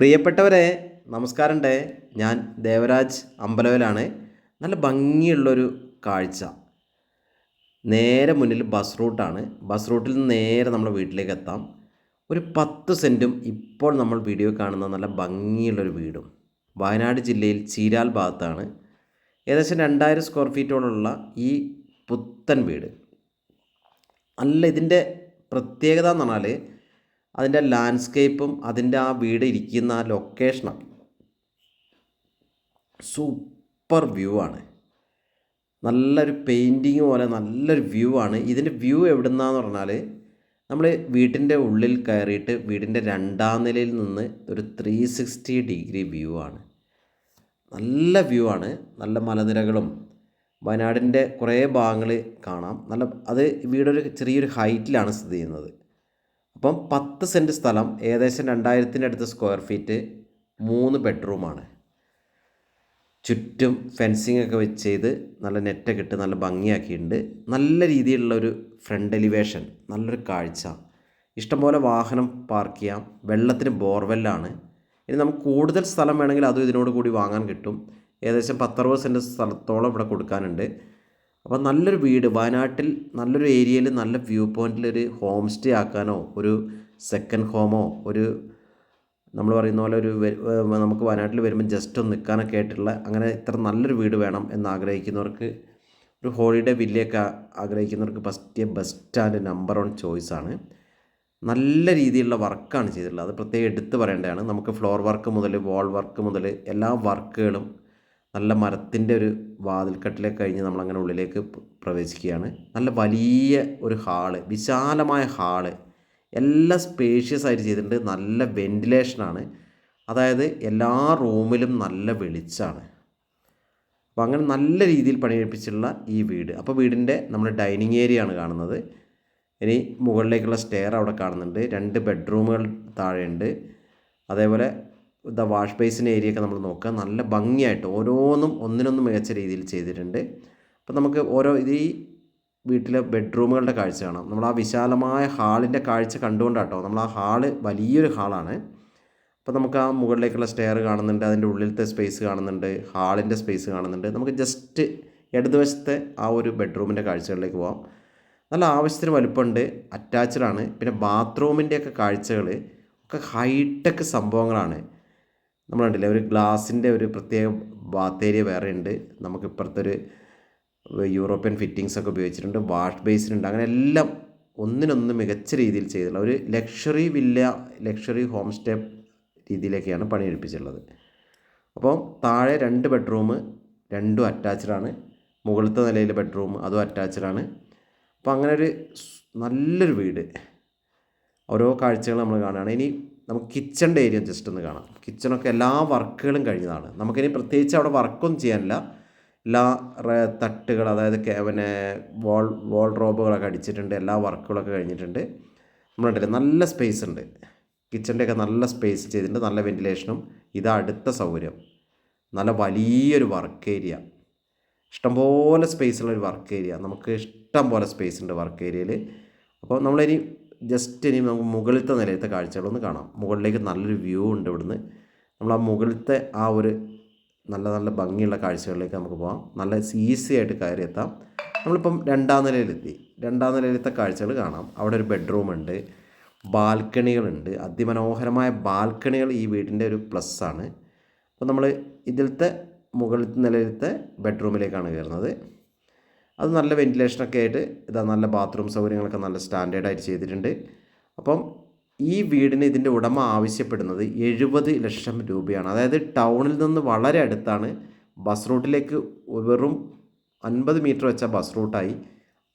പ്രിയപ്പെട്ടവരെ നമസ്കാരമുണ്ട്. ഞാൻ ദേവരാജ് അമ്പലവലാണ് നല്ല ഭംഗിയുള്ളൊരു കാഴ്ച. നേരെ മുന്നിൽ ബസ് റൂട്ടാണ് ബസ് റൂട്ടിൽ നിന്ന് നേരെ നമ്മുടെ വീട്ടിലേക്ക് എത്താം. ഒരു പത്ത് സെന്റും ഇപ്പോൾ നമ്മൾ വീഡിയോ കാണുന്ന നല്ല ഭംഗിയുള്ളൊരു വീടും. വയനാട് ജില്ലയിൽ ചീരാൽ ഭാഗത്താണ്. ഏകദേശം രണ്ടായിരം സ്ക്വയർ ഫീറ്റോളമുള്ള ഈ പുത്തൻ വീട്. നല്ല ഇതിന്റെ പ്രത്യേകത എന്ന് പറഞ്ഞാൽ അതിന്റെ ലാൻഡ്സ്കേപ്പും അതിന്റെ ആ വീട് ഇരിക്കുന്ന ആ ലൊക്കേഷനും സൂപ്പർ വ്യൂ ആണ്. നല്ലൊരു പെയിന്റിങ് പോലെ നല്ലൊരു വ്യൂ ആണ്. ഇതിന്റെ വ്യൂ എവിടുന്നാന്ന് പറഞ്ഞാൽ നമ്മൾ വീട്ടിന്റെ ഉള്ളിൽ കയറിയിട്ട് വീടിന്റെ രണ്ടാം നിലയിൽ നിന്ന് ഒരു ത്രീ സിക്സ്റ്റി ഡിഗ്രി വ്യൂ ആണ്. നല്ല വ്യൂ ആണ്. നല്ല മലനിരകളും വയനാടിന്റെ കുറേ ഭാഗങ്ങൾ കാണാം. നല്ല അത് വീടൊരു ചെറിയൊരു ഹൈറ്റിലാണ് സ്ഥിതി ചെയ്യുന്നത്. അപ്പം പത്ത് സെന്റ് സ്ഥലം ഏകദേശം രണ്ടായിരത്തിന്റെ അടുത്ത് സ്ക്വയർ ഫീറ്റ് മൂന്ന് ബെഡ്റൂമാണ് ചുറ്റും ഫെൻസിങ് ഒക്കെ വെച്ച് ചെയ്ത് നല്ല നെറ്റൊക്കെ ഇട്ട് നല്ല ഭംഗിയാക്കിയിട്ടുണ്ട്. നല്ല രീതിയിലുള്ള ഒരു ഫ്രണ്ട് എലിവേഷൻ നല്ലൊരു കാഴ്ച. ഇഷ്ടംപോലെ വാഹനം പാർക്ക് ചെയ്യാം. വെള്ളത്തിന് ബോർവെല്ലാണ് ഇനി നമുക്ക് കൂടുതൽ സ്ഥലം വേണമെങ്കിൽ അതും ഇതിനോട് കൂടി വാങ്ങാൻ കിട്ടും. ഏകദേശം പത്തറുപത് സെന്റ് സ്ഥലത്തോളം ഇവിടെ കൊടുക്കാനുണ്ട്. അപ്പോൾ നല്ലൊരു വീട് വയനാട്ടിൽ നല്ലൊരു ഏരിയയിൽ നല്ല വ്യൂ പോയിന്റിൽ ഒരു ഹോം സ്റ്റേ ആക്കാനോ ഒരു സെക്കൻഡ് ഹോമോ ഒരു നമ്മൾ പറയുന്ന പോലെ ഒരു നമുക്ക് വയനാട്ടിൽ വരുമ്പോൾ ജസ്റ്റ് ഒന്ന് നിൽക്കാനൊക്കെ ആയിട്ടുള്ള അങ്ങനെ ഇത്ര നല്ലൊരു വീട് വേണം എന്ന് ആഗ്രഹിക്കുന്നവർക്ക് ഒരു ഹോളിഡേ വില്ലയൊക്കെ ആഗ്രഹിക്കുന്നവർക്ക് first best and number one ചോയ്സാണ് നല്ല രീതിയിലുള്ള വർക്കാണ് ചെയ്തിട്ടുള്ളത്. അത് പ്രത്യേകം എടുത്തു പറയേണ്ടതാണ്. നമുക്ക് ഫ്ലോർ വർക്ക് മുതൽ വാൾ വർക്ക് മുതൽ എല്ലാ വർക്കുകളും നല്ല മരത്തിന്റെ ഒരു വാതിൽക്കട്ടിലേക്ക് കഴിഞ്ഞ് നമ്മളങ്ങനെ ഉള്ളിലേക്ക് പ്രവേശിക്കുകയാണ്. നല്ല വലിയ ഒരു ഹാൾ വിശാലമായ ഹാൾ. എല്ലാം സ്പേഷ്യസ് ആയിട്ട് ചെയ്തിട്ടുണ്ട്. നല്ല വെന്റിലേഷനാണ് അതായത് എല്ലാ റൂമിലും നല്ല വെളിച്ചമാണ്. അപ്പോൾ അങ്ങനെ നല്ല രീതിയിൽ പണിയെടുപ്പിച്ചുള്ള ഈ വീട്. അപ്പോൾ വീടിന്റെ നമ്മൾ ഡൈനിങ് ഏരിയ ആണ് കാണുന്നത്. ഇനി മുകളിലേക്കുള്ള സ്റ്റെയർ അവിടെ കാണുന്നുണ്ട്. രണ്ട് ബെഡ്റൂമുകൾ താഴെയുണ്ട്. അതേപോലെ ദ വാഷ് ബേസിൻ ഏരിയ ഒക്കെ നമ്മൾ നോക്കുക. നല്ല ഭംഗിയായിട്ട് ഓരോന്നും ഒന്നിനൊന്നും മികച്ച രീതിയിൽ ചെയ്തിട്ടുണ്ട്. അപ്പോൾ നമുക്ക് ഓരോ ഇത് ഈ വീട്ടിലെ ബെഡ്റൂമുകളുടെ കാഴ്ച കാണാം. നമ്മൾ ആ വിശാലമായ ഹാളിന്റെ കാഴ്ച കണ്ടുകൊണ്ടാട്ടോ നമ്മൾ ആ ഹാൾ വലിയൊരു ഹാളാണ്. അപ്പോൾ നമുക്ക് ആ മുകളിലേക്കുള്ള സ്റ്റെയർ കാണുന്നുണ്ട് അതിന്റെ ഉള്ളിലത്തെ സ്പേസ് കാണുന്നുണ്ട് ഹാളിന്റെ സ്പേസ് കാണുന്നുണ്ട്. നമുക്ക് ജസ്റ്റ് ഇടതുവശത്തെ ആ ഒരു ബെഡ്റൂമിന്റെ കാഴ്ചകളിലേക്ക് പോകാം നല്ല ആവശ്യത്തിന് വലുപ്പമുണ്ട് ആണ്. പിന്നെ ബാത്റൂമിന്റെയൊക്കെ കാഴ്ചകൾ ഒക്കെ ഹൈടെക് സംഭവങ്ങളാണ്. നമ്മൾ കണ്ടില്ലേ ഒരു ഗ്ലാസിന്റെ ഒരു പ്രത്യേക ബാത്ത് ഏരിയ വേറെ ഉണ്ട്. നമുക്ക് ഇപ്പുറത്തൊരു യൂറോപ്യൻ ഫിറ്റിങ്സ് ഒക്കെ ഉപയോഗിച്ചിട്ടുണ്ട്. വാഷ് ബേസിനുണ്ട് അങ്ങനെ എല്ലാം ഒന്നിനൊന്ന് മികച്ച രീതിയിൽ ചെയ്തിട്ടുള്ള ഒരു luxury villa luxury home stay രീതിയിലേക്കാണ് പണിയെടുപ്പിച്ചിട്ടുള്ളത്. അപ്പോൾ താഴെ രണ്ട് ബെഡ്റൂം രണ്ടും അറ്റാച്ച്ഡ് ആണ്. മുകളിലത്തെ നിലയിലെ ബെഡ്റൂം അതും അറ്റാച്ച്ഡ് ആണ്. അപ്പോൾ അങ്ങനെ ഒരു നല്ലൊരു വീട്. ഓരോ കാഴ്ചകൾ നമ്മൾ കാണുകയാണ്. ഇനി നമുക്ക് കിച്ചണിന്റെ ഏരിയ ജസ്റ്റ് ഒന്ന് കാണാം. കിച്ചണൊക്കെ എല്ലാ വർക്കുകളും കഴിഞ്ഞതാണ്. നമുക്കിനി പ്രത്യേകിച്ച് അവിടെ വർക്കൊന്നും ചെയ്യാനില്ല. എല്ലാ തട്ടുകൾ അതായത് പിന്നെ വോൾ വോൾ റോബുകളൊക്കെ അടിച്ചിട്ടുണ്ട്. എല്ലാ വർക്കുകളൊക്കെ കഴിഞ്ഞിട്ടുണ്ട്. നമ്മളുണ്ടല്ലേ നല്ല സ്പേസ് ഉണ്ട്. കിച്ചണിന്റെയൊക്കെ നല്ല സ്പേസ് ചെയ്തിട്ടുണ്ട്. നല്ല വെന്റിലേഷനും ഇതാ അടുത്ത സൗകര്യം. നല്ല വലിയൊരു വർക്ക് ഏരിയ ഇഷ്ടംപോലെ സ്പേസുള്ള ഒരു വർക്ക് ഏരിയ നമുക്ക് ഇഷ്ടം പോലെ സ്പേസ് ഉണ്ട് വർക്ക് ഏരിയയിൽ അപ്പോൾ നമ്മളിനി ജസ്റ്റ് ഇനി നമുക്ക് മുകളിലത്തെ നിലയത്തെ കാഴ്ചകളൊന്ന് കാണാം. മുകളിലേക്ക് നല്ലൊരു വ്യൂ ഉണ്ട് ഇവിടുന്ന്. നമ്മൾ ആ മുകളിലത്തെ ആ ഒരു നല്ല നല്ല ഭംഗിയുള്ള കാഴ്ചകളിലേക്ക് നമുക്ക് പോകാം നല്ല ഈസി ആയിട്ട് കയറി എത്താം നമ്മളിപ്പം രണ്ടാം നിലയിലെത്തി. രണ്ടാം നിലയിലത്തെ കാഴ്ചകൾ കാണാം. അവിടെ ഒരു ബെഡ്റൂം ഉണ്ട്. ബാൽക്കണികളുണ്ട്. അതിമനോഹരമായ ബാൽക്കണികൾ ഈ വീടിന്റെ ഒരു പ്ലസ് ആണ്. അപ്പോൾ നമ്മൾ ഇതിലത്തെ മുകളിലത്തെ നിലയിലത്തെ ബെഡ്റൂമിലേക്കാണ് കയറുന്നത്. അത് നല്ല വെന്റിലേഷനൊക്കെ ആയിട്ട് ഇതാ നല്ല ബാത്റൂം സൗകര്യങ്ങളൊക്കെ നല്ല സ്റ്റാൻഡേർഡായിട്ട് ചെയ്തിട്ടുണ്ട്. അപ്പം ഈ വീടിന് ഇതിന്റെ ഉടമ ആവശ്യപ്പെടുന്നത് എഴുപത് ലക്ഷം രൂപയാണ്. അതായത് ടൗണിൽ നിന്ന് വളരെ അടുത്താണ്. ബസ് റൂട്ടിലേക്ക് വെറും അൻപത് മീറ്റർ വെച്ച ബസ് റൂട്ടായി.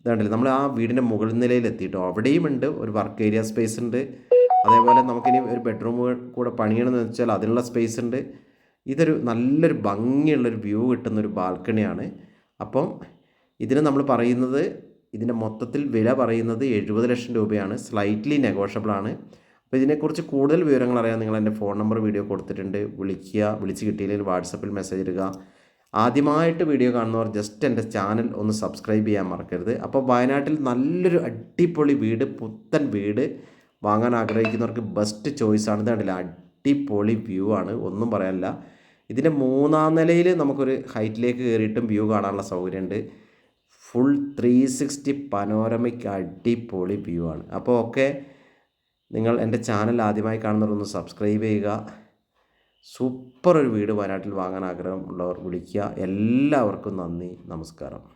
ഇതാണ്ടില്ല നമ്മൾ ആ വീടിന്റെ മുകൾ നിലയിൽ എത്തിയിട്ടോ? അവിടെയും ഉണ്ട് ഒരു വർക്ക് ഏരിയ സ്പേസ് ഉണ്ട്. അതേപോലെ നമുക്കിനി ഒരു ബെഡ്റൂം കൂടെ പണിയണമെന്ന് വെച്ചാൽ അതിനുള്ള സ്പേസ് ഉണ്ട്. ഇതൊരു നല്ലൊരു ഭംഗിയുള്ളൊരു വ്യൂ കിട്ടുന്ന ഒരു ബാൽക്കണിയാണ്. അപ്പം ഇതിന് നമ്മൾ പറയുന്നത് ഇതിന്റെ മൊത്തത്തിൽ വില പറയുന്നത് എഴുപത് ലക്ഷം രൂപയാണ് സ്ലൈറ്റ്ലി നെഗോഷ്യബിൾ ആണ്. അപ്പോൾ ഇതിനെക്കുറിച്ച് കൂടുതൽ വിവരങ്ങൾ അറിയാൻ നിങ്ങൾ എന്റെ ഫോൺ നമ്പർ വീഡിയോ കൊടുത്തിട്ടുണ്ട്. വിളിക്കുക വിളിച്ച് കിട്ടിയില്ലെങ്കിൽ വാട്സപ്പിൽ മെസ്സേജ് ഇടുക. ആദ്യമായിട്ട് വീഡിയോ കാണുന്നവർ ജസ്റ്റ് എന്റെ ചാനൽ ഒന്ന് സബ്സ്ക്രൈബ് ചെയ്യാൻ മറക്കരുത്. അപ്പോൾ വയനാട്ടിൽ നല്ലൊരു അടിപൊളി വീട് പുത്തൻ വീട് വാങ്ങാൻ ആഗ്രഹിക്കുന്നവർക്ക് ബെസ്റ്റ് ചോയ്സ് ആണ്. ഇത് അടിപൊളി വ്യൂ ആണ്. ഒന്നും പറയാനില്ല. ഇതിന്റെ മൂന്നാം നിലയിൽ നമുക്കൊരു ഹൈറ്റിലേക്ക് കയറിയിട്ടും വ്യൂ കാണാനുള്ള സൗകര്യമുണ്ട്. ഫുൾ ത്രീ സിക്സ്റ്റി പനോരമിക് അടിപൊളി വ്യൂ ആണ്. അപ്പോൾ ഓക്കെ നിങ്ങൾ എന്റെ ചാനൽ ആദ്യമായി കാണുന്നവരൊന്ന് സബ്സ്ക്രൈബ് ചെയ്യുക. സൂപ്പർ ഒരു വീട് വയനാട്ടിൽ വാങ്ങാൻ ആഗ്രഹമുള്ളവർ വിളിക്കുക. എല്ലാവർക്കും നന്ദി. നമസ്കാരം.